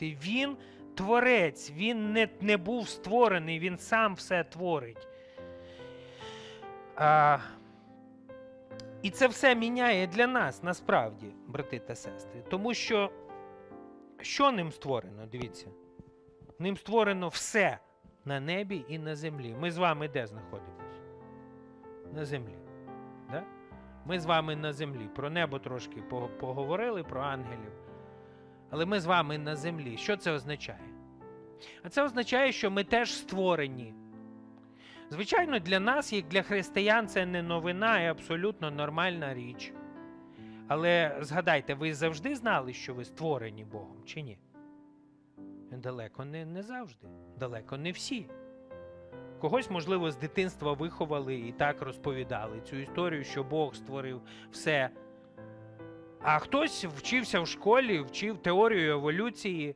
розумієте? Він творець, він не, не був створений, він сам все творить. А, і це все міняє для нас насправді, брати та сестри. Тому що що ним створено? Дивіться. Ним створено все на небі і на землі. Ми з вами де знаходимося? На землі. Да? Ми з вами на землі. Про небо трошки поговорили, про ангелів. Але ми з вами на землі. Що це означає? А це означає, що ми теж створені. Звичайно, для нас, як для християн, це не новина і абсолютно нормальна річ. Але згадайте, ви завжди знали, що ви створені Богом, чи ні? Далеко не, не завжди. Далеко не всі. Когось, можливо, з дитинства виховали і так розповідали цю історію, що Бог створив все. А хтось вчився в школі, вчив теорію еволюції,